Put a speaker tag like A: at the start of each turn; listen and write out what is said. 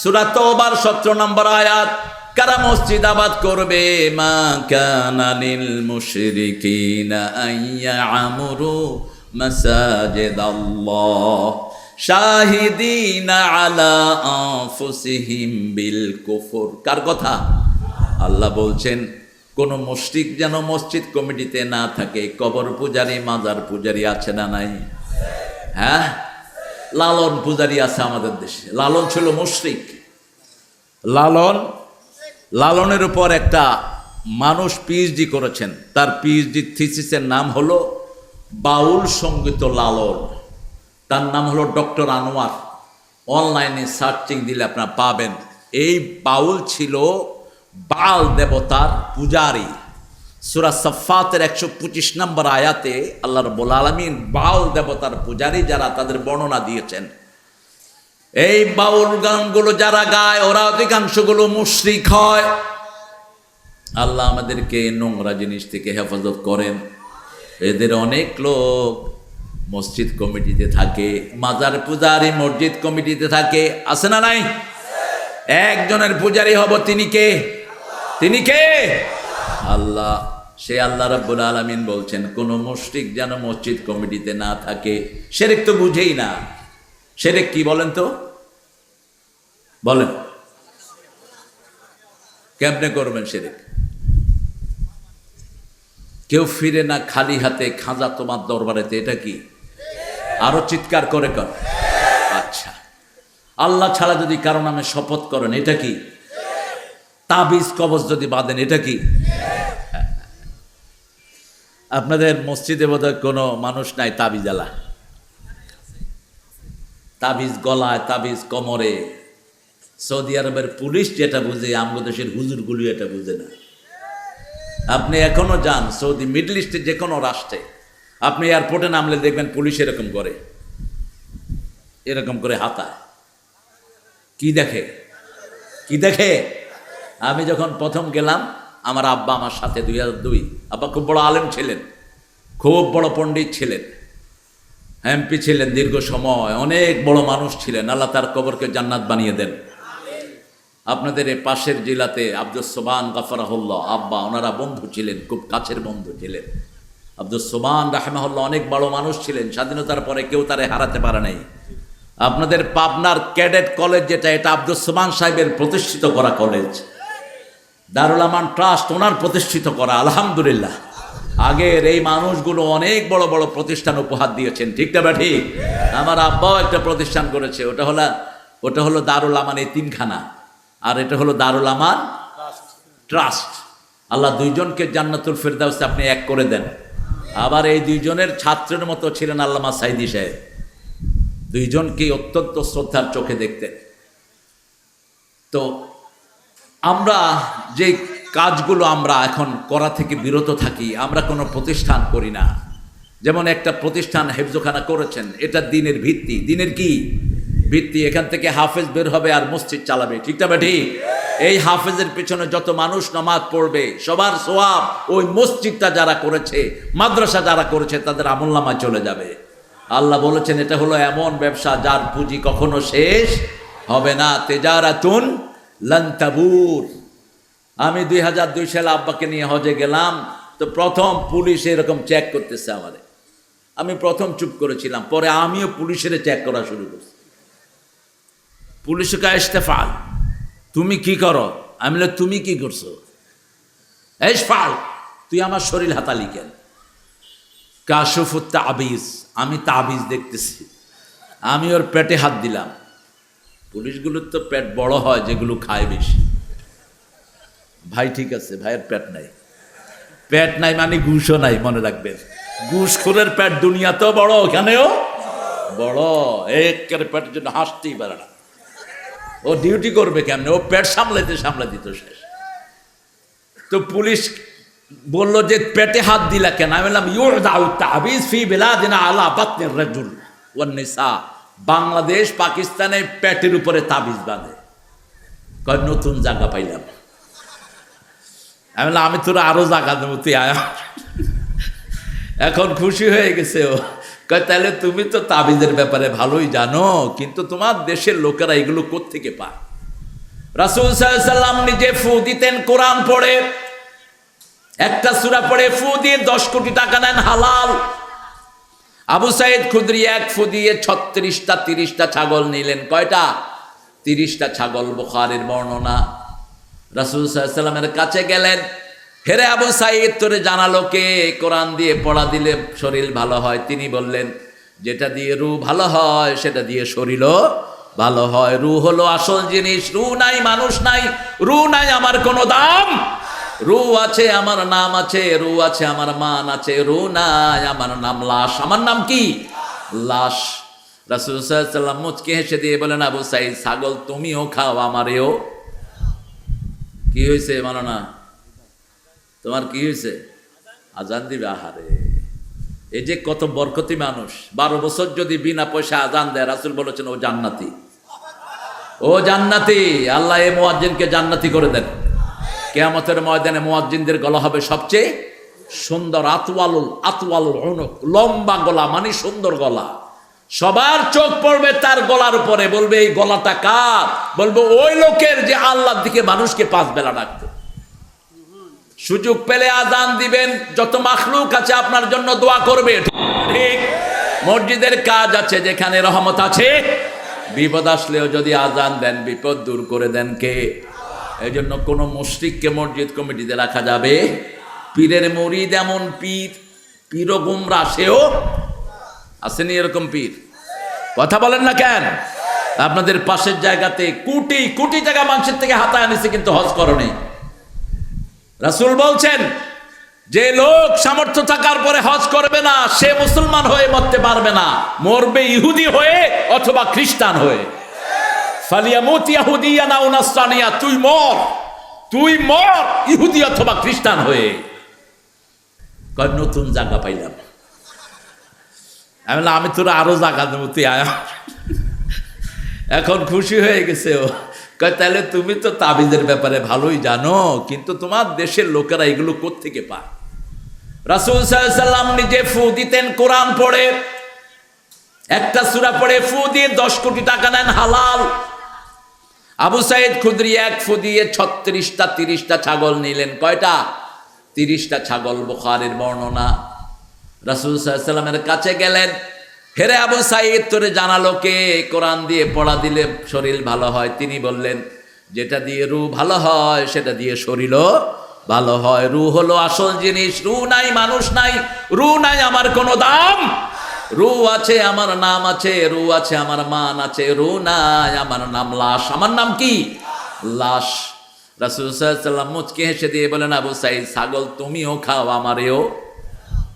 A: সুরা তোবার নম্বর আয়াত, কারা মসজিদ আবাদ করবে? মা কানা মুশরিকিনা আইয়া আমরু আল্লাহ আলা বিল কুফর। কার কথা? আল্লাহ বলছেন, কোন মসজিদ যেন মসজিদ কমিটিতে না থাকে, কবর পূজারি, মাজার পূজারি আছে না নাই? হ্যাঁ? লালন পূজারি আছে আমাদের দেশে। লালন ছিল মুশরিক। লালন, লালনের উপর একটা মানুষ পিএইচডি করেছেন। তার পিএইচডি থিসিসের নাম হলো বাউল সংগীত লালন। তার নাম হলো ডক্টর আনোয়ার। অনলাইনে সার্চিং দিলে আপনারা পাবেন। এই বাউল ছিল বাল দেবতার পূজারী। সুরা সফাতের একশো পঁচিশ নম্বর আয়াতে আল্লাহ রব্বুল আলমিন বাউল দেবতার পূজারী যারা তাদের বর্ণনা দিয়েছেন। এই বাউল গানগুলো যারা গায়, ওরা অধিকাংশগুলো মুশরিক হয়। আল্লাহ আমাদেরকে নোংরা জিনিস থেকে হেফাজত করেন। এদের অনেক লোক মসজিদ কমিটিতে থাকে, মাজার পূজারি মসজিদ কমিটিতে থাকে। আছে না নাই? একজনের পূজারি হব তিনি কে? তিনি কে? আল্লাহ, সে আল্লাহ রাব্বুল আলামিন বলছেন, কোন মুশরিক যেন মসজিদ কমিটিতে না থাকে। সেরেক তো বুঝেই না। সেরেক কি বলেন তো? বলেন। কেমনে করবেন সেরেক? কেউ ফিরে না খালি হাতে খাঁজা তোমার দরবারেতে, এটা কি? আরও চিৎকার করে কর। আচ্ছা। আল্লাহ ছাড়া যদি কারও নামে শপথ করেন, এটা কি? তাবিজ কবজ যদি বাঁধেন, এটা কি? আপনাদের মসজিদে বোধহয় কোনো মানুষ নাই তাবিজ আলা। তাবিজ গলায়, তাবিজ কোমরে। সৌদি আরবের পুলিশ যেটা বুঝে আমগো দেশের হুজুরগুলি এটা বুঝে না। আপনি এখনও যান সৌদি, মিডল ইস্টের যে কোনো রাষ্ট্রে। আপনি এয়ারপোর্টে নামলে দেখবেন পুলিশ এরকম করে। এরকম করে হাতায়। কি দেখে? কি দেখে? আমি যখন প্রথম গেলাম, আমার আব্বা আমার সাথে দুই হাজার দুই, আব্বা খুব বড় আলেম ছিলেন, খুব বড় পণ্ডিত ছিলেন, এমপি ছিলেন দীর্ঘ সময়, অনেক বড় মানুষ ছিলেন। আল্লাহ তার কবরকে জান্নাত বানিয়ে দেন। আপনাদের এই পাশের জেলাতে আব্দুল সোবান গাফরাহুল্লাহ, আব্বা ওনারা বন্ধু ছিলেন, খুব কাছের বন্ধু ছিলেন। আব্দুল সোবান রাহমাহুল্লাহ অনেক বড় মানুষ ছিলেন, স্বাধীনতার পরে কেউ তারে হারাতে পারে নাই। আপনাদের পাবনার ক্যাডেট কলেজ যেটা, এটা আব্দুল সোমান সাহেবের প্রতিষ্ঠিত করা কলেজ। দারুল আমান ট্রাস্ট ওনার প্রতিষ্ঠিত করা, আলহামদুলিল্লাহ। আগের এই মানুষগুলো অনেক বড় বড় প্রতিষ্ঠান উপহার দিয়েছেন, ঠিক না বা ঠিক? আমার আব্বাও একটা প্রতিষ্ঠান করেছে, ওটা হলো ওটা হলো দারুল আমান এই তিনখানা, আর এটা হলো দারুল আমান ট্রাস্ট। আল্লাহ দুইজনকে জান্নাতুল ফেরদাউসে আপনি এক করে দেন। আবার এই দুইজনের ছাত্রের মতো ছিলেন আল্লামা সাইদি সাহেব। দুইজনকেই অত্যন্ত শ্রদ্ধার চোখে দেখতেন। তো আমরা যে কাজগুলো আমরা এখন করা থেকে বিরত থাকি, আমরা কোনো প্রতিষ্ঠান করি না। যেমন একটা প্রতিষ্ঠান হেফজোখানা করেছেন, এটা দিনের ভিত্তি। দিনের কি? ভিত্তি, এখান থেকে হাফেজ বের হবে আর মসজিদ চালাবে। ঠিক এই হাফেজের পেছনে যত মানুষ নামাজ পড়বে, সবার সোয়াব ওই মসজিদটা যারা করেছে, মাদ্রাসা যারা করেছে, তাদের আমলনামায় চলে যাবে। আল্লাহ বলেছেন, এটা হলো এমন ব্যবসা যার পুঁজি কখনো শেষ হবে না। তেজারাতুন লন্তাবুর আমি দুই হাজার দুই সালে আব্বাকে নিয়ে হজে গেলাম, তো প্রথম পুলিশ এরকম চেক করতেছে আমাদের। আমি প্রথম চুপ করেছিলাম, পরে আমিও পুলিশের চেক করা শুরু করছি। পুলিশকে ইস্তেফাল, তুমি কি করো? আমি তুমি কি করছ? ইস্তেফাল, তুই আমার শরীর হাতালি কেন? কাশফুত তাবিজ, আমি তাবিজ দেখতেছি। আমি ওর পেটে হাত দিলাম। পুলিশগুলোর তো পেট বড় হয় যেগুলো খায় বেশি। ভাই ঠিক আছে, ভাইয়ের পেট নাই। পেট নাই মানে ঘুষও নাই, মনে রাখবেন। ঘুষখোরের পেট দুনিয়াতেও বড় ওখানেও বড়। একের পেটের জন্য হাসতেই পারে না। ও ডিউটি করবে কেমনে? ও পেট সামলাইতে সামলা দিত শেষ। তো পুলিশ বলল যে পেটে হাত দিলা কেন? আমি বললাম ইউর দাউ তাবিজ ফি বিলাদিনা আলা বাতনির রাজুল ওয়ান নিসা। বাংলাদেশ পাকিস্তানে পেটের উপরে তাবিজ বাঁধে। কয়, নতুন জায়গা পাইলাম। আমি আমি তোরা আরও জায়গা দেবো, তুই এখন খুশি হয়ে গেছে ও। কয়, তাহলে তুমি তো তাবিজের ব্যাপারে ভালোই জানো, কিন্তু তোমার দেশের লোকেরা এগুলো কোত্থেকে পায়? রাসুল সাল্লাম নিজে ফু দিতেন, কোরআন পড়ে, একটা সুরা পড়ে, ফু দিয়ে দশ কোটি টাকা নেন হালাল। আবু সাইদ খুদরি এক ফু দিয়ে ছত্রিশটা, তিরিশটা ছাগল নিলেন। কয়টা? তিরিশটা ছাগল বোখারের বর্ণনা। রাসুল সাল্লামের কাছে গেলেন। হেরে আবু সাইদ তোরে জানালো কে? কোরআন দিয়ে পড়া দিলে শরীর ভালো হয়। তিনি বললেন, যেটা দিয়ে রু ভালো হয়, সেটা দিয়ে শরীরও ভালো হয়। রু হলো আসল জিনিস। রু নাই, মানুষ নাই। রু নাই, আমার কোনো দাম রু আছে, আমার নাম আছে, রু আছে, আমার মান আছে, রু নাই, আমার নাম লাশ। আমার নাম কি? লাশ। রাসুল সাল্লাম মুচকে হেসে দিয়ে বলেন, আবু সাইদ, ছাগল তুমিও খাও, আমারেও। কি হয়েছে মানো না তোমার কি হয়েছে আজান দিবে, আহারে। এই যে কত বরকতি মানুষ, বারো বছর যদি বিনা পয়সা আজান দেয়, রাসুল বলেছেন, ও জান্নাতি। ও জান্নাতি, আল্লাহ এ মোয়াজ্জিনকে জান্নাতি করে দেন। কেয়ামতের ময়দানে মোয়াজ্জিনদের গলা হবে সবচেয়ে সুন্দর, আতওয়ালুল আতওয়ালুল অনুক লম্বা গলা মানে সুন্দর গলা। সবার চোখ পড়বে তার গলার উপরে, বলবে, এই গলাটা কার? বলব, ওই লোকের যে আল্লাহর দিকে মানুষকে পাঁচ বেলা ডাকতো সুযোগ পেলে আজান দিবেন, যত মাখলুক আছে আপনার জন্য দোয়া করবে। ঠিক, মসজিদের কাজ আছে, যেখানে রহমত আছে। বিপদ আসলেও যদি আজান দেন, বিপদ দূর করে দেন কে? এই জন্য কোনো মুশরিককে মসজিদ কমিটিতে রাখা যাবে পীরের মরিদ এমন পীর পীর গুমরা, সেও আসেনি এরকম পীর। কথা বলেন না কেন? আপনাদের পাশের জায়গাতে কোটি কোটি টাকা মানুষের থেকে হাতায় আনিছে কিন্তু হজ করণে রাসুল বলছেন, যে লোক সামর্থ্য থাকার পরে হজ করবে না, সে মুসলমান হয়ে মরতে পারবে না। মরবে ইহুদি হয়ে অথবা খ্রিস্টান হয়ে। ফালিয়ামুত ইয়াহুদিয়া না তুই মর। তুই মর, ইহুদি অথবা খ্রিস্টান হয়ে। কয়, নতুন জায়গা পাইলাম। আমি আমি তোরা আরও জায়গা দেবো, তুই এখন খুশি হয়ে গেছে ও। কয়, তাহলে তুমি তো তাবিজের ব্যাপারে ভালোই জানো, কিন্তু তোমার দেশের লোকেরা এগুলো কোত্থেকে পায়? রাসুল সাল্লাম নিজে ফু দিতেন, কোরআন পড়ে। একটা সুরা পড়ে, ফু দিয়ে দশ কোটি টাকা নেন হালাল। আবু সাইদ খুদরি এক ফুদিয়ে ছত্রিশটা, তিরিশটা ছাগল নিলেন। কয়টা? তিরিশটা ছাগল বোখারের বর্ণনা। রাসুল সাল্লামের কাছে গেলেন। হেরে আবু সাইদ, তোরে জানালো কে? কোরআন দিয়ে পড়া দিলে শরীর ভালো হয়। তিনি বললেন, যেটা দিয়ে রু ভালো হয়, সেটা দিয়ে শরীরও ভালো হয়। রু হলো আসল জিনিস। রু নাই, মানুষ নাই। রু নাই, আমার কোনো দাম রু আছে, আমার নাম আছে, রু আছে, আমার মান আছে, রু নাই, আমার নাম লাশ। আমার নাম কি? লাশ। রাসুল সাল্লাম মুচকে হেসে দিয়ে বলেন, আবু সাইদ, ছাগল তুমিও খাও, আমারেও